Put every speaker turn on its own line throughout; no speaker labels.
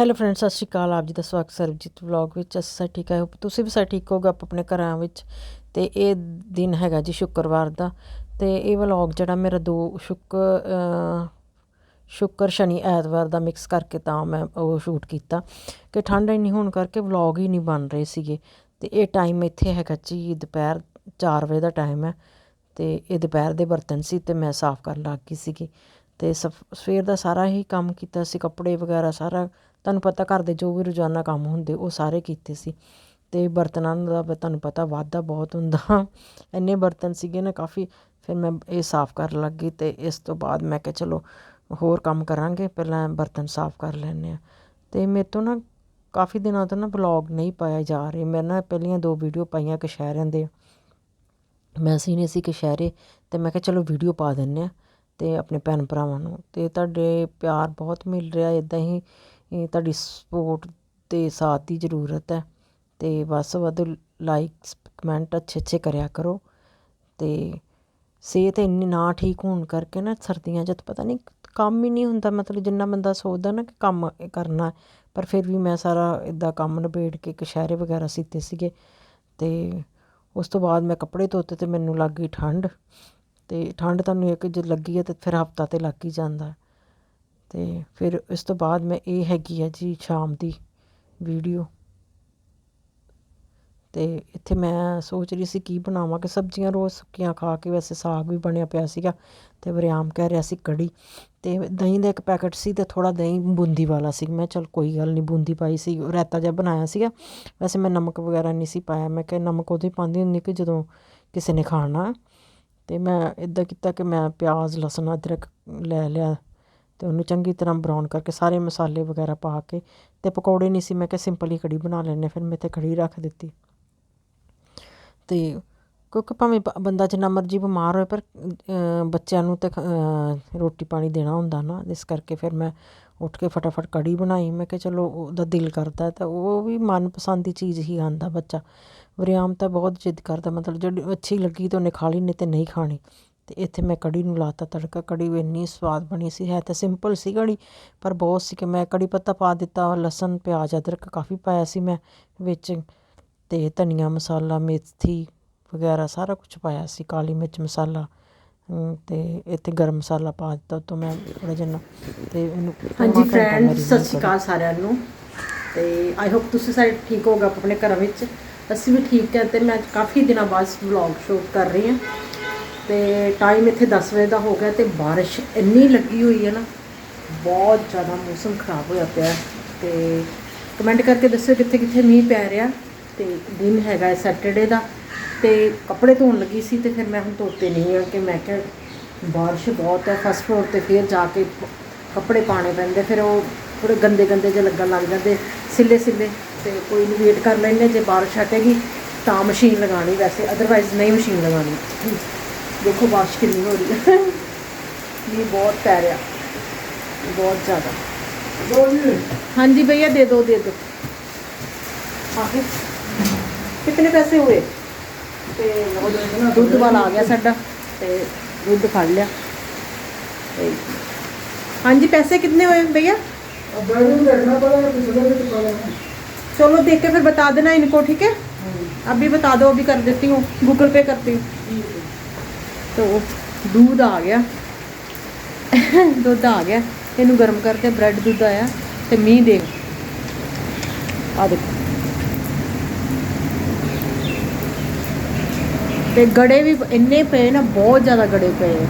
Hello friends ਸਤਿ ਸ਼੍ਰੀ ਅਕਾਲ। ਆਪ ਜੀ ਦਾ ਸਵਾਗਤ ਸਰਬਜੀਤ ਵਲੌਗ ਵਿੱਚ। ਅਸੀਂ ਸਾਰੇ ਠੀਕ ਹੈ ਤੁਸੀਂ ਵੀ ਸਾਰੇ ਠੀਕ ਹੋਗੇ ਆਪ ਆਪਣੇ ਘਰਾਂ ਵਿੱਚ? ਤੇ ਇਹ ਦਿਨ ਹੈਗਾ ਜੀ ਸ਼ੁੱਕਰਵਾਰ ਦਾ। ਤੇ ਇਹ ਵਲੌਗ ਜਿਹੜਾ ਮੇਰਾ ਦੋ ਸ਼ੁੱਕ ਸ਼ੁੱਕਰ ਸ਼ਨੀ ਐਤਵਾਰ ਦਾ ਮਿਕਸ ਕਰਕੇ ਤਾਂ ਮੈਂ ਉਹ ਸ਼ੂਟ ਕੀਤਾ। ਕਿ ਠੰਡ ਇੰਨੀ ਹੋਣ ਕਰਕੇ ਵਲੌਗ ਹੀ ਨਹੀਂ ਬਣ ਰਹੇ ਸੀਗੇ। ਤੇ ਇਹ ਟਾਈਮ ਇੱਥੇ ਹੈਗਾ ਜੀ, ਦੁਪਹਿਰ 4 ਵਜੇ ਦਾ ਟਾਈਮ ਹੈ। ਤੇ ਇਹ ਦੁਪਹਿਰ ਦੇ ਬਰਤਨ ਸੀ ਤੇ ਮੈਂ ਸਾਫ਼ ਕਰਨ ਲੱਗ ਗਈ ਸੀਗੀ। ਤੇ ਸਫ- ਸਵੇਰ ਦਾ ਸਾਰਾ ਹੀ ਕੰਮ ਕੀਤਾ ਸੀ, ਕੱਪੜੇ ਵਗੈਰਾ ਸਾਰਾ ਤੁਹਾਨੂੰ ਪਤਾ ਘਰ ਦੇ ਜੋ ਵੀ ਰੋਜ਼ਾਨਾ ਕੰਮ ਹੁੰਦੇ, ਉਹ ਸਾਰੇ ਕੀਤੇ ਸੀ। ਅਤੇ ਬਰਤਨਾਂ ਦਾ ਤੁਹਾਨੂੰ ਪਤਾ ਵਾਧਾ ਬਹੁਤ ਹੁੰਦਾ। ਇੰਨੇ ਬਰਤਨ ਸੀਗੇ ਨਾ ਕਾਫੀ, ਫਿਰ ਮੈਂ ਇਹ ਸਾਫ਼ ਕਰਨ ਲੱਗ ਗਈ ਤੇ ਇਸ ਤੋਂ ਬਾਅਦ ਮੈਂ ਕਿਹਾ ਚਲੋ ਹੋਰ ਕੰਮ ਕਰਾਂਗੇ, ਪਹਿਲਾਂ ਬਰਤਨ ਸਾਫ਼ ਕਰ ਲੈਂਦੇ ਹਾਂ। ਅਤੇ ਮੇਰੇ ਤੋਂ ਨਾ ਕਾਫੀ ਦਿਨਾਂ ਤੋਂ ਨਾ ਬਲੌਗ ਨਹੀਂ ਪਾਇਆ ਜਾ ਰਿਹਾ। ਮੈਂ ਨਾ ਪਹਿਲੀਆਂ ਦੋ ਵੀਡੀਓ ਪਾਈਆਂ ਕਸ਼ਹਿਰਿਆਂ ਦੇ। ਮੈਂ ਸੀ ਨਹੀਂ ਸੀ ਕਸ਼ਹਿਰੇ ਅਤੇ ਮੈਂ ਕਿਹਾ ਚਲੋ ਵੀਡੀਓ ਪਾ ਦਿੰਦੇ ਹਾਂ ਅਤੇ ਆਪਣੇ ਭੈਣ ਭਰਾਵਾਂ ਨੂੰ। ਅਤੇ ਤੁਹਾਡੇ ਪਿਆਰ ਬਹੁਤ ਮਿਲ ਰਿਹਾ ਇਦਾਂ ਹੀ ਇਹ ਤੁਹਾਡੀ ਸਪੋਰਟ ਤੇ ਸਾਥ ਦੀ ਜ਼ਰੂਰਤ ਹੈ। ਅਤੇ ਵੱਧ ਤੋਂ ਵੱਧ ਲਾਈਕਸ ਕਮੈਂਟ ਅੱਛੇ ਅੱਛੇ ਕਰਿਆ ਕਰੋ। ਅਤੇ ਸਿਹਤ ਇੰਨੀ ਨਾ ਠੀਕ ਹੋਣ ਕਰਕੇ ਨਾ ਸਰਦੀਆਂ 'ਚ ਤਾਂ ਪਤਾ ਨਹੀਂ ਕੰਮ ਹੀ ਨਹੀਂ ਹੁੰਦਾ। ਮਤਲਬ ਜਿੰਨਾ ਬੰਦਾ ਸੋਚਦਾ ਨਾ ਕਿ ਕੰਮ ਕਰਨਾ ਪਰ ਫਿਰ ਵੀ ਮੈਂ ਸਾਰਾ ਇੱਦਾਂ ਕੰਮ ਨਿਬੇੜ ਕੇ ਕਸ਼ਹਿਰੇ ਵਗੈਰਾ ਸੀਤੇ ਸੀਗੇ। ਅਤੇ ਉਸ ਤੋਂ ਬਾਅਦ ਮੈਂ ਕੱਪੜੇ ਧੋਤੇ ਅਤੇ ਮੈਨੂੰ ਲੱਗ ਗਈ ਠੰਡ। ਅਤੇ ਠੰਡ ਤੁਹਾਨੂੰ ਇੱਕ ਜੇ ਲੱਗੀ ਹੈ ਤਾਂ ਫਿਰ ਹਫਤਾ ਤੇ ਲੱਗ ਹੀ ਜਾਂਦਾ। ਅਤੇ ਫਿਰ ਇਸ ਤੋਂ ਬਾਅਦ ਮੈਂ ਇਹ ਹੈਗੀ ਆ ਜੀ ਸ਼ਾਮ ਦੀ ਵੀਡੀਓ। ਅਤੇ ਇੱਥੇ ਮੈਂ ਸੋਚ ਰਹੀ ਸੀ ਕੀ ਬਣਾਵਾਂ ਕਿ ਸਬਜ਼ੀਆਂ ਰੋਜ਼ ਸੁੱਕੀਆਂ ਖਾ ਕੇ ਵੈਸੇ ਸਾਗ ਵੀ ਬਣਿਆ ਪਿਆ ਸੀਗਾ ਅਤੇ ਵਰਿਆਮ ਕਹਿ ਰਿਹਾ ਸੀ ਕੜੀ ਅਤੇ ਦਹੀਂ ਦਾ ਇੱਕ ਪੈਕਟ ਸੀ ਅਤੇ ਥੋੜ੍ਹਾ ਦਹੀਂ ਬੂੰਦੀ ਵਾਲਾ ਸੀ। ਮੈਂ ਚਲ ਕੋਈ ਗੱਲ ਨਹੀਂ ਬੂੰਦੀ ਪਾਈ ਸੀ, ਰਾਇਤਾ ਜਿਹਾ ਬਣਾਇਆ ਸੀਗਾ। ਵੈਸੇ ਮੈਂ ਨਮਕ ਵਗੈਰਾ ਨਹੀਂ ਸੀ ਪਾਇਆ। ਮੈਂ ਕਿਹਾ ਨਮਕ ਉਦੋਂ ਹੀ ਪਾਉਂਦੀ ਹੁੰਦੀ ਕਿ ਜਦੋਂ ਕਿਸੇ ਨੇ ਖਾਣਾ। ਅਤੇ ਮੈਂ ਇੱਦਾਂ ਕੀਤਾ ਕਿ ਮੈਂ ਪਿਆਜ਼, ਲਸਣ, ਅਦਰਕ ਲੈ ਲਿਆ। ਅਤੇ ਉਹਨੂੰ ਚੰਗੀ ਤਰ੍ਹਾਂ ਬਰਾਊਨ ਕਰਕੇ ਸਾਰੇ ਮਸਾਲੇ ਵਗੈਰਾ ਪਾ ਕੇ ਅਤੇ ਪਕੌੜੇ ਨਹੀਂ ਸੀ, ਮੈਂ ਕਿਹਾ ਸਿੰਪਲ ਹੀ ਕੜੀ ਬਣਾ ਲੈਂਦੇ ਫਿਰ ਮੈਂ ਤਾਂ ਕੜੀ ਰੱਖ ਦਿੱਤੀ। ਅਤੇ ਕਿਉਂਕਿ ਭਾਵੇਂ ਬੰਦਾ ਜਿੰਨਾ ਮਰਜ਼ੀ ਬਿਮਾਰ ਹੋਏ, ਪਰ ਬੱਚਿਆਂ ਨੂੰ ਤਾਂ ਰੋਟੀ ਪਾਣੀ ਦੇਣਾ ਹੁੰਦਾ ਨਾ, ਇਸ ਕਰਕੇ ਫਿਰ ਮੈਂ ਉੱਠ ਕੇ ਫਟਾਫਟ ਕੜੀ ਬਣਾਈ। ਮੈਂ ਕਿਹਾ ਚਲੋ ਉਹਦਾ ਦਿਲ ਕਰਦਾ ਤਾਂ ਉਹ ਵੀ ਮਨਪਸੰਦ ਦੀ ਚੀਜ਼ ਹੀ ਖਾਂਦਾ ਬੱਚਾ। ਵਰਿਆਮ ਤਾਂ ਬਹੁਤ ਜਿੱਦ ਕਰਦਾ, ਮਤਲਬ ਜਿਹੜੀ ਅੱਛੀ ਲੱਗੀ ਤਾਂ ਉਹਨੇ ਖਾ ਲਈ, ਨਹੀਂ ਤੇ ਨਹੀਂ ਖਾਣੀ। ਤੇ ਇੱਥੇ ਮੈਂ ਕੜੀ ਨੂੰ ਲਾਤਾ ਤੜਕਾ ਕੜੀ ਵੀ ਇੰਨੀ ਸਵਾਦ ਬਣੀ ਸੀ ਹੈ ਤਾਂ ਸਿੰਪਲ ਸੀ ਕੜੀ ਪਰ ਬਹੁਤ ਸੀ ਕਿ ਮੈਂ ਕੜੀ ਪੱਤਾ ਪਾ ਦਿੱਤਾ ਲਸਣ ਪਿਆਜ਼ ਅਦਰਕ ਕਾਫੀ ਪਾਇਆ ਸੀ ਮੈਂ ਵਿੱਚ ਤੇ ਧਨੀਆ ਮਸਾਲਾ ਮੇਥੀ ਵਗੈਰਾ ਸਾਰਾ ਕੁਝ ਪਾਇਆ ਸੀ ਕਾਲੀ ਮਿਰਚ ਮਸਾਲਾ ਤੇ ਇੱਥੇ ਗਰਮ ਮਸਾਲਾ ਪਾ ਦਿੱਤਾ ਉਤੋਂ ਮੈਂ ਥੋੜਾ ਜਿਹਾ ਤੇ ਇਹਨੂੰ
ਹਾਂਜੀ ਫਰੈਂਡ ਸਤਿ ਸ਼੍ਰੀ ਅਕਾਲ ਸਾਰਿਆਂ ਨੂੰ। ਤੇ ਆਈ ਹੋਪ ਤੁਸੀਂ ਸਾਰੇ ਠੀਕ ਹੋਗੇ ਆਪਣੇ ਘਰਾਂ ਵਿੱਚ। ਅਸੀਂ ਵੀ ਠੀਕ ਹੈ ਤੇ ਮੈਂ ਕਾਫੀ ਦਿਨਾਂ ਬਾਅਦ ਵਲੌਗ ਸ਼ੂਟ ਕਰ ਰਹੀ ਹਾਂ। ਤੇ ਟਾਈਮ ਇੱਥੇ 10 ਵਜੇ ਦਾ ਹੋ ਗਿਆ ਤੇ ਬਾਰਿਸ਼ ਇੰਨੀ ਲੱਗੀ ਹੋਈ ਹੈ ਨਾ, ਬਹੁਤ ਜ਼ਿਆਦਾ ਮੌਸਮ ਖਰਾਬ ਹੋਇਆ ਪਿਆ ਹੈ ਤੇ ਕਮੈਂਟ ਕਰਕੇ ਦੱਸਿਓ ਕਿੱਥੇ ਕਿੱਥੇ ਮੀਂਹ ਪੈ ਰਿਹਾ ਤੇ ਦਿਨ ਹੈਗਾ ਸੈਟਰਡੇ ਦਾ ਤੇ ਕੱਪੜੇ ਧੋਣ ਲੱਗੀ ਸੀ ਤੇ ਫਿਰ ਮੈਂ ਹੁਣ ਧੋਤੇ ਨਹੀਂ ਆ ਕਿ ਮੈਂ ਕਿਹਾ ਬਾਰਿਸ਼ ਬਹੁਤ ਹੈ ਫਸਟ ਫਲੋਰ ਤੇ ਫਿਰ ਜਾ ਕੇ ਕੱਪੜੇ ਪਾਣੇ ਪੈਂਦੇ, ਫਿਰ ਉਹ ਪੂਰੇ ਗੰਦੇ ਗੰਦੇ ਜਿਹੇ ਲੱਗਣ ਲੱਗ ਜਾਂਦੇ, ਸਿੱਲੇ ਸਿੱਲੇ ਤੇ ਕੋਈ ਨਹੀਂ ਵੇਟ ਕਰ ਲੈਂਦੇ, ਜੇ ਬਾਰਿਸ਼ ਹਟੇਗੀ ਤਾਂ ਮਸ਼ੀਨ ਲਗਾਣੀ ਵੈਸੇ ਅਦਰਵਾਈਜ਼ ਨਹੀਂ ਮਸ਼ੀਨ ਲਗਾਣੀ देखो बारिश कितनी हो रही है। ये बहुत पैर बहुत ज़्यादा। हाँ। जी भैया दे दो दे दो। हाँ, कितने पैसे हुए? दुध वाला आ गया साढ़ा। दुध दुद्ध लिया। हाँ जी पैसे कितने हुए भैया? चलो देख के फिर बता देना इनको ठीक है? हाँ। अभी बता दो अभी कर देती हूँ। गूगल पे करती हूँ। ਉਹ ਦੁੱਧ ਆ ਗਿਆ। ਦੁੱਧ ਆ ਗਿਆ। ਇਹਨੂੰ ਗਰਮ ਕਰਕੇ ਬ੍ਰੈਡ ਦੁੱਧ ਆਇਆ ਤੇ ਮੀਂਹ ਦੇ ਆ ਦੇਖੋ। ਤੇ ਗੜੇ ਵੀ ਇੰਨੇ ਪਏ ਨਾ, ਬਹੁਤ ਜ਼ਿਆਦਾ ਗੜੇ ਪਏ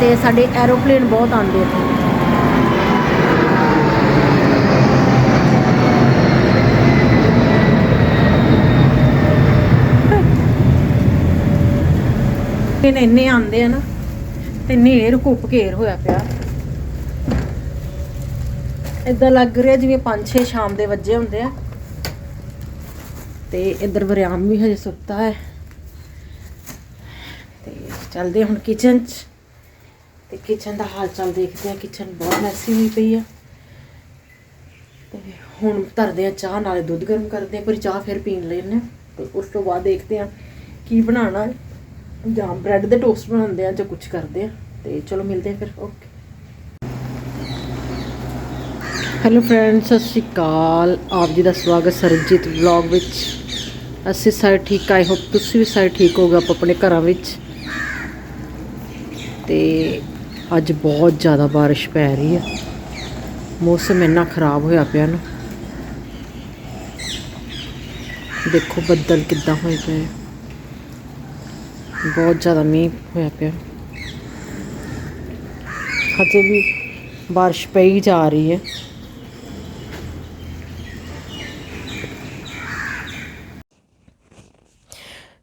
ਤੇ ਸਾਡੇ ਐਰੋਪਲੇਨ ਬਹੁਤ ਆਉਂਦੇ ਇੱਥੇ। ਇਹ ਇੰਨੇ ਆਉਂਦੇ ਆ ਨਾ, ਤੇ ਨੇਰ ਘੁੱਪ ਘੇਰ ਹੋਇਆ ਪਿਆ। ਇਦਾਂ ਲੱਗ ਰਿਹਾ ਜਿਵੇਂ 5-6 ਸ਼ਾਮ ਦੇ ਵੱਜੇ ਹੁੰਦੇ ਆ। ਤੇ ਇੱਧਰ ਵਰਿਆਮ ਵੀ ਹਜੇ ਸੁੱਤਾ ਹੈ। ਤੇ ਚੱਲਦੇ ਹੁਣ ਕਿਚਨ 'ਚ। ਤੇ ਕਿਚਨ ਦਾ ਹਾਲ ਚਾਲ ਦੇਖਦੇ ਆ ਕਿਚਨ ਬਹੁਤ ਮੈਸੀ ਹੋਈ ਪਈ ਆ। ਤੇ ਹੁਣ ਧਰਦੇ ਆ ਚਾਹ, ਨਾਲੇ ਦੁੱਧ ਗਰਮ ਕਰਦੇ ਆ ਪਰ ਚਾਹ ਫਿਰ ਪੀਣ ਲੈਣੇ ਤੇ ਉਸ ਤੋਂ ਬਾਅਦ ਦੇਖਦੇ ਆ ਕੀ ਬਣਾਉਣਾ ਹੈ। ਜਾਂ ਬ੍ਰੈਡ ਦੇ ਟੋਸਟ ਬਣਾਉਂਦੇ ਆ ਜਾਂ ਕੁਝ ਕਰਦੇ ਆ, ਤੇ ਚਲੋ ਮਿਲਦੇ ਆ ਫਿਰ ਓਕੇ
ਹੈਲੋ ਫਰੈਂਡਸ ਸਤਿ ਸ਼੍ਰੀ ਅਕਾਲ। ਆਪ ਜੀ ਦਾ ਸਵਾਗਤ ਸਰਜੀਤ ਵਲੌਗ ਵਿੱਚ। ਅਸੀਂ ਸਾਰੇ ਠੀਕ ਆਈ ਹੋਪ ਤੁਸੀਂ ਵੀ ਸਾਰੇ ਠੀਕ ਹੋਗੇ ਆਪ ਆਪਣੇ ਘਰਾਂ ਵਿੱਚ। ਤੇ ਅੱਜ ਬਹੁਤ ਜ਼ਿਆਦਾ ਬਾਰਿਸ਼ ਪੈ ਰਹੀ ਹੈ ਮੌਸਮ ਇੰਨਾ ਖਰਾਬ ਹੋਇਆ ਪਿਆ ਨਾ। ਦੇਖੋ ਬੱਦਲ ਕਿੱਦਾਂ ਹੋਏ ਪਏ ਬਹੁਤ ਜ਼ਿਆਦਾ ਮੀਂਹ ਹੋਇਆ ਪਿਆ। ਹਜੇ ਵੀ ਬਾਰਿਸ਼ ਪਈ ਜਾ ਰਹੀ ਹੈ।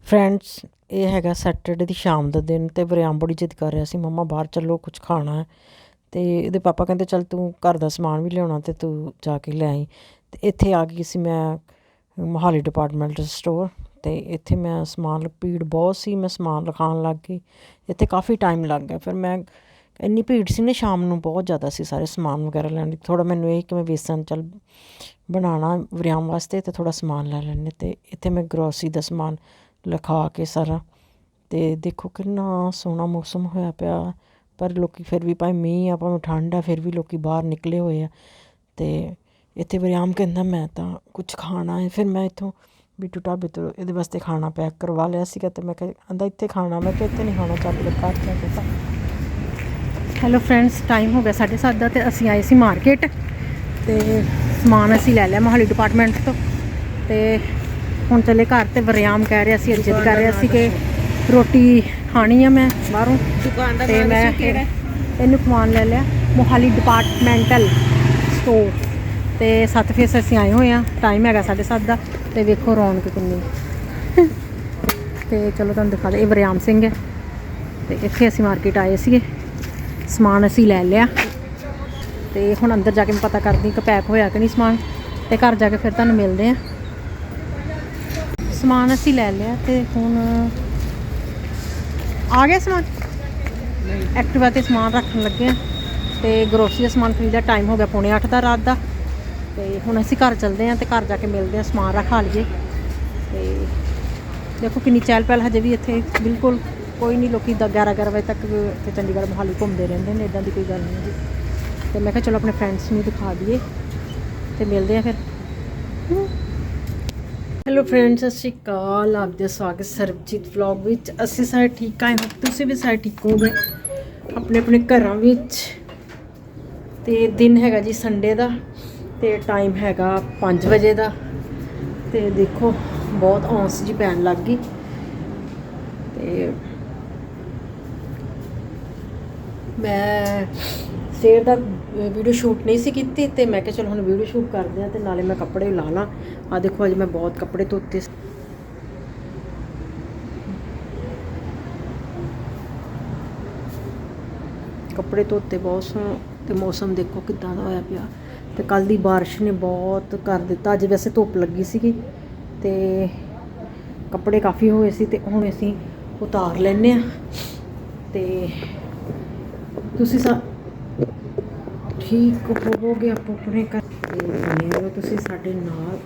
ਫਰੈਂਡਸ ਇਹ ਹੈਗਾ ਸੈਟਰਡੇ ਦੀ ਸ਼ਾਮ ਦਾ ਦਿਨ ਤੇ ਵਰਿਆਮ ਬੜੀ ਜਿੱਦ ਕਰ ਰਿਹਾ ਸੀ, ਮੰਮਾ ਬਾਹਰ ਚੱਲੋ ਕੁਝ ਖਾਣਾ ਹੈ। ਤੇ ਇਹਦੇ ਪਾਪਾ ਕਹਿੰਦੇ, ਚੱਲ ਤੂੰ ਘਰ ਦਾ ਸਮਾਨ ਵੀ ਲਿਆਉਣਾ ਤੇ ਤੂੰ ਜਾ ਕੇ ਲੈ ਆਈ। ਤੇ ਇੱਥੇ ਆ ਗਈ ਸੀ ਮੈਂ ਮੋਹਾਲੀ ਡਿਪਾਰਟਮੈਂਟਲ ਸਟੋਰ ਅਤੇ ਇੱਥੇ ਮੈਂ ਸਮਾਨ ਭੀੜ ਬਹੁਤ ਸੀ, ਮੈਂ ਸਮਾਨ ਰਖਾਉਣ ਲੱਗ ਗਈ। ਇੱਥੇ ਕਾਫੀ ਟਾਈਮ ਲੱਗ ਗਿਆ। ਫਿਰ ਮੈਂ ਇੰਨੀ ਭੀੜ ਸੀ ਨਾ, ਸ਼ਾਮ ਨੂੰ ਬਹੁਤ ਜ਼ਿਆਦਾ ਸੀ ਸਾਰੇ ਸਮਾਨ ਵਗੈਰਾ ਲੈਣ ਲਈ। ਥੋੜ੍ਹਾ ਮੈਨੂੰ ਇਹ ਕਿ ਮੈਂ ਵੇਸਣ ਚੱਲ ਬਣਾਉਣਾ ਵਰਿਆਮ ਵਾਸਤੇ ਤੇ ਥੋੜ੍ਹਾ ਸਮਾਨ ਲੈ ਲੈਂਦੇ ਅਤੇ ਇੱਥੇ ਮੈਂ ਗਰੋਸਰੀ ਦਾ ਸਮਾਨ ਲਿਖਾ ਕੇ ਸਾਰਾ। ਅਤੇ ਦੇਖੋ ਕਿੰਨਾ ਸੋਹਣਾ ਮੌਸਮ ਹੋਇਆ ਪਿਆ। ਪਰ ਲੋਕੀ ਫਿਰ ਵੀ ਭਾਵੇਂ ਮੀਂਹ ਆ, ਭਾਵੇਂ ਠੰਡ ਆ, ਫਿਰ ਵੀ ਲੋਕੀ ਬਾਹਰ ਨਿਕਲੇ ਹੋਏ ਆ। ਅਤੇ ਇੱਥੇ ਵਰਿਆਮ ਕਹਿੰਦਾ ਮੈਂ ਤਾਂ ਕੁਝ ਖਾਣਾ ਹੈ। ਫਿਰ ਮੈਂ ਇੱਥੋਂ ਬਿੱਟੂ ਢਾਬੇ ਤੋਂ ਇਹਦੇ ਵਾਸਤੇ ਖਾਣਾ ਪੈਕ ਕਰਵਾ ਲਿਆ ਸੀਗਾ ਤੇ ਮੈਂ ਕਿਹਾ ਆਂਦਾ ਇੱਥੇ ਖਾਣਾ ਮੈਂ ਕਿਹਾ ਇੱਥੇ ਨਹੀਂ ਖਾਣਾ ਚੱਲ ਲੈ ਘਰ ਜਾ ਕੇ ਖਾ ਹੈਲੋ ਫਰੈਂਡਸ ਟਾਈਮ ਹੋ ਗਿਆ 7:30 ਦਾ ਤੇ ਅਸੀਂ ਆਏ ਸੀ ਮਾਰਕੀਟ ਤੇ ਸਮਾਨ ਅਸੀਂ ਲੈ ਲਿਆ ਮੋਹਾਲੀ ਡਿਪਾਰਟਮੈਂਟ ਤੋਂ ਤੇ ਹੁਣ ਚੱਲੇ ਘਰ ਤੇ ਵਰਿਆਮ ਕਹਿ ਰਿਹਾ ਸੀ ਜਿੱਦ ਕਰ ਰਿਹਾ ਸੀ ਕਿ ਰੋਟੀ ਖਾਣੀ ਆ ਮੈਂ ਬਾਹਰੋਂ
ਦੁਕਾਨ ਦਾ ਨਾਮ
ਮੈਂ
ਦੱਸੋ ਕਿਹੜਾ ਹੈ?
ਇਹਨੂੰ ਸਮਾਨ ਲੈ ਲਿਆ ਮੋਹਾਲੀ ਡਿਪਾਰਟਮੈਂਟਲ ਸਟੋਰ ਤੇ ਸੱਤ ਫੇਸ ਅਸੀਂ ਆਏ ਹੋਏ ਆ ਟਾਈਮ ਹੈਗਾ 7:30 ਦਾ ਤੇ ਵੇਖੋ ਰੌਣਕ ਕਿੰਨੀ। ਤੇ ਚਲੋ ਤੁਹਾਨੂੰ ਦਿਖਾ ਦੇ ਇਹ ਵਰਿਆਮ ਸਿੰਘ ਹੈ। ਤੇ ਇੱਥੇ ਅਸੀਂ ਮਾਰਕੀਟ ਆਏ ਸੀਗੇ। ਸਮਾਨ ਅਸੀਂ ਲੈ ਲਿਆ। ਤੇ ਹੁਣ ਅੰਦਰ ਜਾ ਕੇ ਮੈਂ ਪਤਾ ਕਰਦੀ ਕਿ ਪੈਕ ਹੋਇਆ ਕਿ ਨਹੀਂ ਸਮਾਨ। ਤੇ ਘਰ ਜਾ ਕੇ ਫਿਰ ਤੁਹਾਨੂੰ ਮਿਲਦੇ ਆ ਸਮਾਨ ਅਸੀਂ ਲੈ ਲਿਆ ਤੇ ਹੁਣ ਆ ਗਿਆ ਸਮਾਨ? ਐਕਟਿਵਾ ਤੇ ਸਮਾਨ ਰੱਖਣ ਲੱਗੇ ਆ ਤੇ ਗਰੋਸਰੀ ਦਾ ਸਮਾਨ ਖਰੀਦਾ ਟਾਈਮ ਹੋ ਗਿਆ ਪੌਣੇ 8 ਦਾ ਰਾਤ ਦਾ। ਤੇ ਹੁਣ ਅਸੀਂ ਘਰ ਚੱਲਦੇ ਆ ਤੇ ਘਰ ਜਾ ਕੇ ਮਿਲਦੇ ਆ ਸਮਾਨ ਰਖਾ ਲਈਏ। ਤੇ ਦੇਖੋ ਕਿੰਨੀ ਚਹਿਲ ਪਹਿਲ ਹਜੇ ਵੀ ਇੱਥੇ, ਬਿਲਕੁਲ ਕੋਈ ਨਹੀਂ, ਲੋਕੀ ਦਾ 11 11 ਵਜੇ ਤੱਕ ਇੱਥੇ ਚੰਡੀਗੜ੍ਹ ਮੋਹਾਲੀ ਘੁੰਮਦੇ ਰਹਿੰਦੇ ਨੇ ਇਦਾਂ ਦੀ ਕੋਈ ਗੱਲ ਨਹੀਂ ਜੀ। ਤੇ ਮੈਂ ਕਿਹਾ ਚਲੋ ਆਪਣੇ ਫਰੈਂਡਸ ਨੂੰ ਦਿਖਾ ਦਈਏ ਤੇ ਮਿਲਦੇ ਆ ਫਿਰ। ਹੈਲੋ ਫਰੈਂਡਸ ਸਤਿ ਸ਼੍ਰੀ ਅਕਾਲ। ਆਪ ਦਾ ਸਵਾਗਤ ਸਰਬਜੀਤ ਵਲੌਗ ਵਿੱਚ। ਅਸੀਂ ਸਾਰੇ ਠੀਕ ਆਏ ਹਾਂ ਤੁਸੀਂ ਵੀ ਸਾਰੇ ਠੀਕ ਹੋਗੇ ਆਪਣੇ ਆਪਣੇ ਘਰਾਂ ਵਿੱਚ ਤੇ ਦਿਨ ਹੈਗਾ ਜੀ ਸੰਡੇ ਦਾ। ਤੇ ਟਾਈਮ ਹੈਗਾ 5 ਵਜੇ ਦਾ। ਤੇ ਦੇਖੋ, ਬਹੁਤ ਔਂਸ ਜੀ ਪੈਣ ਲੱਗ ਗਈ। ਤੇ ਮੈਂ ਸਵੇਰ ਦਾ ਵੀਡੀਓ ਸ਼ੂਟ ਨਹੀਂ ਸੀ ਕੀਤੀ ਤੇ ਮੈਂ ਕਿਹਾ ਚਲੋ ਹੁਣ ਵੀਡੀਓ ਸ਼ੂਟ ਕਰਦੇ ਆ ਤੇ ਨਾਲੇ ਮੈਂ ਕੱਪੜੇ ਲਾ ਲਾਂ। ਆ ਦੇਖੋ, ਅੱਜ ਮੈਂ ਬਹੁਤ ਕੱਪੜੇ ਧੋਤੇ ਕੱਪੜੇ ਧੋਤੇ ਬਹੁਤ ਸੋਹਣੇ, ਤੇ ਮੌਸਮ ਦੇਖੋ ਕਿੱਦਾਂ ਦਾ ਹੋਇਆ ਪਿਆ। ਤੇ ਕੱਲ ਦੀ ਬਾਰਿਸ਼ ਨੇ ਬਹੁਤ ਕਰ ਦਿੱਤਾ। ਅੱਜ ਵੈਸੇ ਧੁੱਪ ਲੱਗੀ ਸੀਗੀ ਤੇ ਕੱਪੜੇ ਕਾਫੀ ਹੋਏ ਸੀ ਤੇ ਹੁਣ ਅਸੀਂ ਉਤਾਰ ਲੈਨੇ ਆ ਤੇ ਤੁਸੀਂ ਸਾ ਠੀਕ ਹੋਵੋਗੇ ਆਪੋ ਆਪਣੇ ਘਰ। ਤੇ ਬਣੇ ਰਹੋ ਤੁਸੀਂ ਸਾਡੇ ਨਾਲ।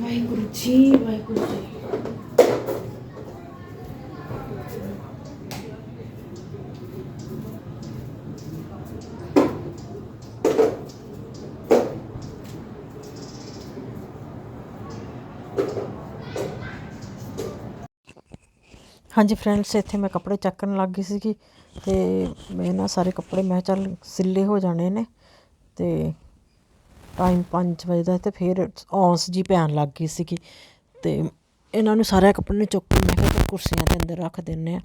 ਵਾਹਿਗੁਰੂ ਜੀ ਵਾਹਿਗੁਰੂ ਜੀ। ਹਾਂਜੀ ਫਰੈਂਡਸ ਇੱਥੇ ਮੈਂ ਕੱਪੜੇ ਚੱਕਣ ਲੱਗ ਗਈ ਸੀਗੀ ਤੇ ਮੈਂ ਨਾ ਸਾਰੇ ਕੱਪੜੇ, ਮੈਂ ਕਿਹਾ ਚੱਲ ਸਿੱਲੇ ਹੋ ਜਾਣੇ ਨੇ ਤੇ ਟਾਈਮ 5 ਵਜੇ ਦਾ ਤੇ ਫਿਰ ਔਂਸ ਜੀ ਪੈਣ ਲੱਗ ਗਈ ਸੀਗੀ ਤੇ ਇਹਨਾਂ ਨੂੰ ਸਾਰੇ ਕੱਪੜੇ ਨੂੰ ਚੁੱਕ ਕੇ ਮੈਂ ਕਿਹਾ ਕੁਰਸੀਆਂ ਦੇ ਅੰਦਰ ਰੱਖ ਦਿੰਨੇ ਆ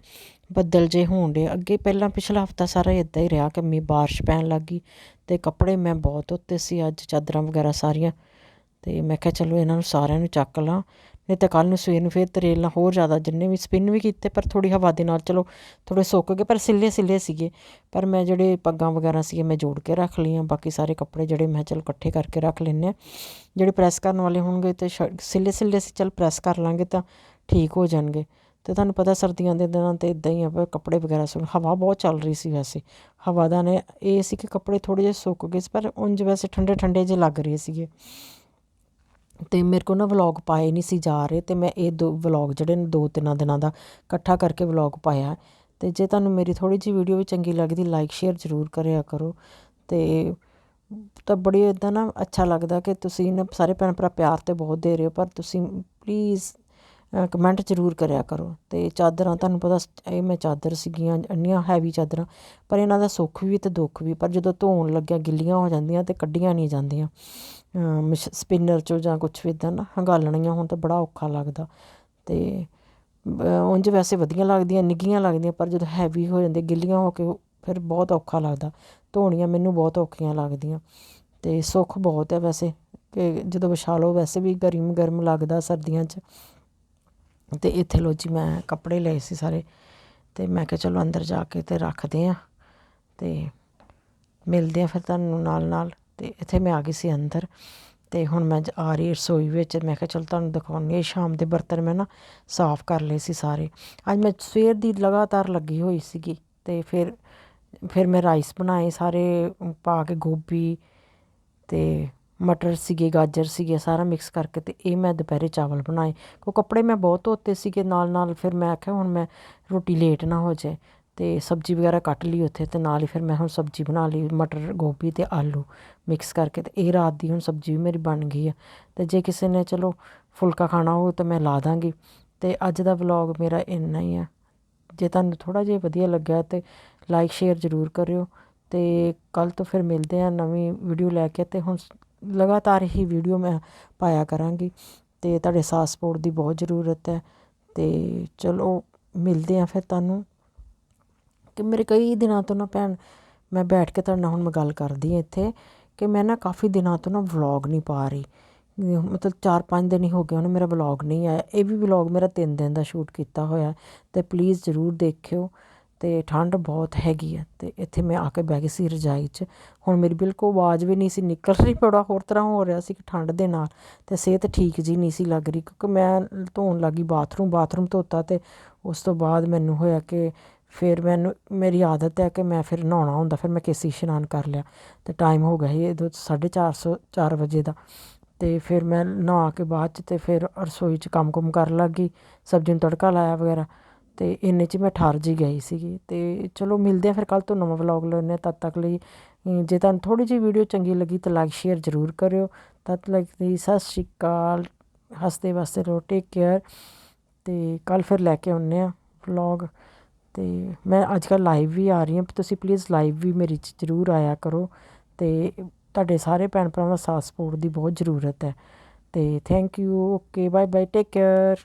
ਬੱਦਲ ਜੇ ਹੋਣ ਡੇ ਅੱਗੇ ਪਹਿਲਾਂ ਪਿਛਲਾ ਹਫਤਾ ਸਾਰਾ ਇਦਾਂ ਹੀ ਰਿਹਾ ਕਿ ਮੀਂਹ ਬਾਰਿਸ਼ ਪੈਣ ਲੱਗ ਗਈ ਤੇ ਕੱਪੜੇ ਮੈਂ ਬਹੁਤ ਉੱਤੇ ਸੀ, ਅੱਜ ਚਾਦਰਾਂ ਵਗੈਰਾ ਸਾਰੀਆਂ ਤੇ ਮੈਂ ਕਿਹਾ ਚਲੋ ਇਹਨਾਂ ਨੂੰ ਸਾਰਿਆਂ ਨੂੰ ਚੱਕ ਲਾਂ, ਨਹੀਂ ਤਾਂ ਕੱਲ ਨੂੰ ਸਵੇਰ ਨੂੰ ਫਿਰ ਤਰੇਲ ਨਾਲ ਹੋਰ ਜ਼ਿਆਦਾ ਜਿੰਨੇ ਵੀ ਸਪਿਨ ਵੀ ਕੀਤੇ, ਪਰ ਥੋੜੀ ਹਵਾ ਦੇ ਨਾਲ ਚਲੋ ਥੋੜੇ ਸੁੱਕ ਗਏ, ਪਰ ਸਿੱਲੇ ਸਿੱਲੇ ਸੀਗੇ। ਪਰ ਮੈਂ ਜਿਹੜੇ ਪੱਗਾਂ ਵਗੈਰਾ ਸੀਗੇ ਮੈਂ ਜੋੜ ਕੇ ਰੱਖ ਲਈਆਂ, ਬਾਕੀ ਸਾਰੇ ਕੱਪੜੇ ਜਿਹੜੇ ਮੈਂ ਚਲ ਇਕੱਠੇ ਕਰਕੇ ਰੱਖ ਲੈਂਦੇ ਆ ਜਿਹੜੇ ਪ੍ਰੈਸ ਕਰਨ ਵਾਲੇ ਹੋਣਗੇ ਤੇ ਸਿੱਲੇ ਸਿੱਲੇ ਸੀ, ਚਲ ਪ੍ਰੈਸ ਕਰ ਲਾਂਗੇ ਤਾਂ ਠੀਕ ਹੋ ਜਾਣਗੇ। ਤੇ ਤੁਹਾਨੂੰ ਪਤਾ ਸਰਦੀਆਂ ਦੇ ਦਿਨਾਂ ਤੇ ਇਦਾਂ ਹੀ ਆ ਵੀ ਕੱਪੜੇ ਵਗੈਰਾ ਸੁਣ ਹਵਾ ਬਹੁਤ ਚੱਲ ਰਹੀ ਸੀ ਵੈਸੇ। ਹਵਾ ਦਾ ਨੇ ਇਹ ਸੀ ਕਿ ਕੱਪੜੇ ਥੋੜੇ ਜਿਹੇ ਸੁੱਕ ਗਏ ਸੀ, ਪਰ ਉਂਝ ਵੈਸੇ ਠੰਡੇ ਠੰਡੇ ਜਿਹੇ ਲੱਗ ਰਹੇ ਸੀਗੇ। ਅਤੇ ਮੇਰੇ ਕੋਲ ਨਾ ਵਲੋਗ ਪਾਏ ਨਹੀਂ ਸੀ ਜਾ ਰਹੇ ਅਤੇ ਮੈਂ ਇਹ ਦੋ ਵਲੋਗ ਜਿਹੜੇ ਨੇ ਦੋ ਤਿੰਨਾਂ ਦਿਨਾਂ ਦਾ ਇਕੱਠਾ ਕਰਕੇ ਵਲੋਗ ਪਾਇਆ ਅਤੇ ਜੇ ਤੁਹਾਨੂੰ ਮੇਰੀ ਥੋੜ੍ਹੀ ਜਿਹੀ ਵੀਡੀਓ ਵੀ ਚੰਗੀ ਲੱਗਦੀ ਲਾਈਕ ਸ਼ੇਅਰ ਜ਼ਰੂਰ ਕਰਿਆ ਕਰੋ। ਅਤੇ ਤਾਂ ਬੜੀ ਇੱਦਾਂ ਨਾ ਅੱਛਾ ਲੱਗਦਾ ਕਿ ਤੁਸੀਂ ਨਾ ਸਾਰੇ ਭੈਣ ਭਰਾ ਪਿਆਰ ਤਾਂ ਬਹੁਤ ਦੇ ਰਹੇ ਹੋ, ਪਰ ਤੁਸੀਂ ਪਲੀਜ਼ ਕਮੈਂਟ ਜ਼ਰੂਰ ਕਰਿਆ ਕਰੋ। ਅਤੇ ਚਾਦਰਾਂ, ਤੁਹਾਨੂੰ ਪਤਾ ਇਹ ਮੈਂ ਚਾਦਰ ਸੀਗੀਆਂ, ਇੰਨੀਆਂ ਹੈਵੀ ਚਾਦਰਾਂ, ਪਰ ਇਹਨਾਂ ਦਾ ਸੁੱਖ ਵੀ ਅਤੇ ਦੁੱਖ ਵੀ, ਪਰ ਜਦੋਂ ਧੋਣ ਲੱਗਿਆ, ਗਿੱਲੀਆਂ ਹੋ ਜਾਂਦੀਆਂ ਅਤੇ ਕੱਢੀਆਂ ਨਹੀਂ ਜਾਂਦੀਆਂ। ਮਸ਼ ਸਪਿਨਰ ਚੋਂ ਜਾਂ ਕੁਛ ਵੀ ਇੱਦਾਂ ਨਾ ਹੰਗਾਲਣੀਆਂ ਹੋਣ ਤਾਂ ਬੜਾ ਔਖਾ ਲੱਗਦਾ। ਅਤੇ ਉਂਝ ਵੈਸੇ ਵਧੀਆ ਲੱਗਦੀਆਂ, ਨਿੱਘੀਆਂ ਲੱਗਦੀਆਂ, ਪਰ ਜਦੋਂ ਹੈਵੀ ਹੋ ਜਾਂਦੇ ਗਿੱਲੀਆਂ ਹੋ ਕੇ ਫਿਰ ਬਹੁਤ ਔਖਾ ਲੱਗਦਾ। ਧੋਣੀਆਂ ਮੈਨੂੰ ਬਹੁਤ ਔਖੀਆਂ ਲੱਗਦੀਆਂ। ਅਤੇ ਸੁੱਖ ਬਹੁਤ ਹੈ ਵੈਸੇ, ਕਿ ਜਦੋਂ ਵਿਛਾ ਲਓ, ਵੈਸੇ ਵੀ ਗਰਮ ਗਰਮ ਲੱਗਦਾ ਸਰਦੀਆਂ 'ਚ। ਅਤੇ ਇੱਥੇ ਲੋ ਜੀ ਮੈਂ ਕੱਪੜੇ ਲਏ ਸੀ ਸਾਰੇ ਅਤੇ ਮੈਂ ਕਿਹਾ ਚਲੋ ਅੰਦਰ ਜਾ ਕੇ ਤੇ ਰੱਖਦੇ ਹਾਂ ਅਤੇ ਮਿਲਦੇ ਹਾਂ ਫਿਰ ਤੁਹਾਨੂੰ ਨਾਲ ਨਾਲ ਅਤੇ ਇੱਥੇ ਮੈਂ ਆ ਗਈ ਸੀ ਅੰਦਰ ਅਤੇ ਹੁਣ ਮੈਂ ਆ ਰਹੀ ਰਸੋਈ ਵਿੱਚ ਮੈਂ ਕਿਹਾ ਚਲੋ ਤੁਹਾਨੂੰ ਦਿਖਾਉਣੀ ਹੈ ਸ਼ਾਮ ਦੇ ਬਰਤਨ ਮੈਂ ਨਾ ਸਾਫ਼ ਕਰ ਲਏ ਸੀ ਸਾਰੇ। ਅੱਜ ਮੈਂ ਸਵੇਰ ਦੀ ਲਗਾਤਾਰ ਲੱਗੀ ਹੋਈ ਸੀਗੀ ਅਤੇ ਫਿਰ ਫਿਰ ਮੈਂ ਰਾਈਸ ਬਣਾਏ ਸਾਰੇ, ਪਾ ਕੇ ਗੋਭੀ ਅਤੇ ਮਟਰ ਸੀਗੇ, ਗਾਜਰ ਸੀਗੇ, ਸਾਰਾ ਮਿਕਸ ਕਰਕੇ ਅਤੇ ਇਹ ਮੈਂ ਦੁਪਹਿਰੇ ਚਾਵਲ ਬਣਾਏ। ਕਿਉਂ ਕੱਪੜੇ ਮੈਂ ਬਹੁਤ ਧੋਤੇ ਸੀਗੇ ਨਾਲ ਨਾਲ, ਫਿਰ ਮੈਂ ਆਖਿਆ ਹੁਣ ਮੈਂ ਰੋਟੀ ਲੇਟ ਨਾ ਹੋ ਜਾਏ ਅਤੇ ਸਬਜ਼ੀ ਵਗੈਰਾ ਕੱਟ ਲਈ ਉੱਥੇ ਅਤੇ ਨਾਲ ਹੀ ਫਿਰ ਮੈਂ ਹੁਣ ਸਬਜ਼ੀ ਬਣਾ ਲਈ, ਮਟਰ, ਗੋਭੀ ਅਤੇ ਆਲੂ ਮਿਕਸ ਕਰਕੇ ਅਤੇ ਇਹ ਰਾਤ ਦੀ ਹੁਣ ਸਬਜ਼ੀ ਵੀ ਮੇਰੀ ਬਣ ਗਈ ਆ। ਅਤੇ ਜੇ ਕਿਸੇ ਨੇ ਚਲੋ ਫੁਲਕਾ ਖਾਣਾ ਹੋਵੇ ਤਾਂ ਮੈਂ ਲਾ ਦਾਂਗੀ। ਅਤੇ ਅੱਜ ਦਾ ਵਲੌਗ ਮੇਰਾ ਇੰਨਾ ਹੀ ਆ। ਜੇ ਤੁਹਾਨੂੰ ਥੋੜ੍ਹਾ ਜਿਹਾ ਵਧੀਆ ਲੱਗਿਆ ਤੇ ਲਾਈਕ ਸ਼ੇਅਰ ਜ਼ਰੂਰ ਕਰਿਓ ਅਤੇ ਕੱਲ ਤੋਂ ਫਿਰ ਮਿਲਦੇ ਆ ਨਵੀਂ ਵੀਡੀਓ ਲੈ ਕੇ ਅਤੇ ਹੁਣ ਲਗਾਤਾਰ ਹੀ ਵੀਡੀਓ ਮੈਂ ਪਾਇਆ ਕਰਾਂਗੀ ਅਤੇ ਤੁਹਾਡੇ ਸਾਥ ਸਪੋਰਟ ਦੀ ਬਹੁਤ ਜ਼ਰੂਰਤ ਹੈ ਅਤੇ ਚਲੋ ਮਿਲਦੇ ਆ ਫਿਰ ਤੁਹਾਨੂੰ ਕਿ ਮੇਰੇ ਕਈ ਦਿਨਾਂ ਤੋਂ ਨਾ ਭੈਣ, ਮੈਂ ਬੈਠ ਕੇ ਤੁਹਾਡੇ ਨਾਲ ਹੁਣ ਮੈਂ ਗੱਲ ਕਰਦੀ ਹਾਂ ਇੱਥੇ ਕਿ ਮੈਂ ਨਾ ਕਾਫੀ ਦਿਨਾਂ ਤੋਂ ਨਾ ਵਲੌਗ ਨਹੀਂ ਪਾ ਰਹੀ। ਮਤਲਬ 4-5 ਦਿਨ ਹੀ ਹੋ ਗਏ ਉਹਨੇ ਮੇਰਾ ਵਲੌਗ ਨਹੀਂ ਆਇਆ, ਇਹ ਵੀ ਵਲੌਗ ਮੇਰਾ 3 ਦਿਨ ਦਾ ਸ਼ੂਟ ਕੀਤਾ ਹੋਇਆ ਤੇ ਪਲੀਜ਼ ਜ਼ਰੂਰ ਦੇਖਿਓ। ਅਤੇ ਠੰਡ ਬਹੁਤ ਹੈਗੀ ਹੈ ਅਤੇ ਇੱਥੇ ਮੈਂ ਆ ਕੇ ਬਹਿ ਗਈ ਸੀ ਰਜਾਈ 'ਚ। ਹੁਣ ਮੇਰੀ ਬਿਲਕੁਲ ਆਵਾਜ਼ ਵੀ ਨਹੀਂ ਸੀ ਨਿਕਲ ਰਹੀ ਬੜਾ ਹੋਰ ਤਰ੍ਹਾਂ ਹੋ ਰਿਹਾ ਸੀ ਕਿ ਠੰਡ ਦੇ ਨਾਲ ਅਤੇ ਸਿਹਤ ਠੀਕ ਜਿਹੀ ਨਹੀਂ ਸੀ ਲੱਗ ਰਹੀ ਕਿਉਂਕਿ ਮੈਂ ਧੋਣ ਲੱਗੀ ਬਾਥਰੂਮ ਬਾਥਰੂਮ ਧੋਤਾ ਅਤੇ ਉਸ ਤੋਂ ਬਾਅਦ ਮੈਨੂੰ ਹੋਇਆ ਕਿ ਫਿਰ ਮੈਨੂੰ, ਮੇਰੀ ਆਦਤ ਹੈ ਕਿ ਮੈਂ ਫਿਰ ਨਹਾਉਣਾ ਹੁੰਦਾ, ਫਿਰ ਮੈਂ ਕੇਸੀ ਇਸ਼ਨਾਨ ਕਰ ਲਿਆ ਅਤੇ ਟਾਈਮ ਹੋ ਗਿਆ ਸੀ ਇਹਦੋਂ 4:30 4 ਵਜੇ ਦਾ ਅਤੇ ਫਿਰ ਮੈਂ ਨਹਾ ਕੇ ਬਾਅਦ 'ਚ ਤੇ ਫਿਰ ਰਸੋਈ 'ਚ ਕੰਮ ਕੁਮ ਕਰਨ ਲੱਗ ਗਈ, ਸਬਜ਼ੀ ਨੂੰ ਤੜਕਾ ਲਾਇਆ ਵਗੈਰਾ ਅਤੇ ਇੰਨੇ 'ਚ ਮੈਂ ਠਰ ਜੀ ਗਈ ਸੀਗੀ। ਅਤੇ ਚਲੋ ਮਿਲਦੇ ਹਾਂ ਫਿਰ ਕੱਲ੍ਹ ਤੋਂ ਨਵਾਂ ਵਲੌਗ ਲੈਣੇ ਤਦ ਤੱਕ ਲਈ ਜੇ ਤੁਹਾਨੂੰ ਥੋੜ੍ਹੀ ਜਿਹੀ ਵੀਡੀਓ ਚੰਗੀ ਲੱਗੀ ਤਾਂ ਲਾਈਕ ਸ਼ੇਅਰ ਜ਼ਰੂਰ ਕਰਿਓ। ਤਦ ਤੱਕ ਲਈ ਸਤਿ ਸ਼੍ਰੀ ਅਕਾਲ। ਹੱਸਦੇ ਵਸਦੇ ਰਹੋ। ਟੇਕ ਕੇਅਰ ਅਤੇ ਕੱਲ੍ਹ ਫਿਰ ਲੈ ਕੇ ਆਉਂਦੇ ਹਾਂ ਵਲੋਗ। ਅਤੇ ਮੈਂ ਅੱਜ ਕੱਲ੍ਹ ਲਾਈਵ ਵੀ ਆ ਰਹੀ ਹਾਂ। ਤੁਸੀਂ ਪਲੀਜ਼ ਲਾਈਵ ਵੀ ਮੇਰੀ 'ਚ ਜ਼ਰੂਰ ਆਇਆ ਕਰੋ। ਅਤੇ ਤੁਹਾਡੇ ਸਾਰੇ ਭੈਣ ਭਰਾਵਾਂ ਦਾ ਸਾਥ ਸਪੋਰਟ ਦੀ ਬਹੁਤ ਜ਼ਰੂਰਤ ਹੈ। ਅਤੇ thank you okay bye bye take care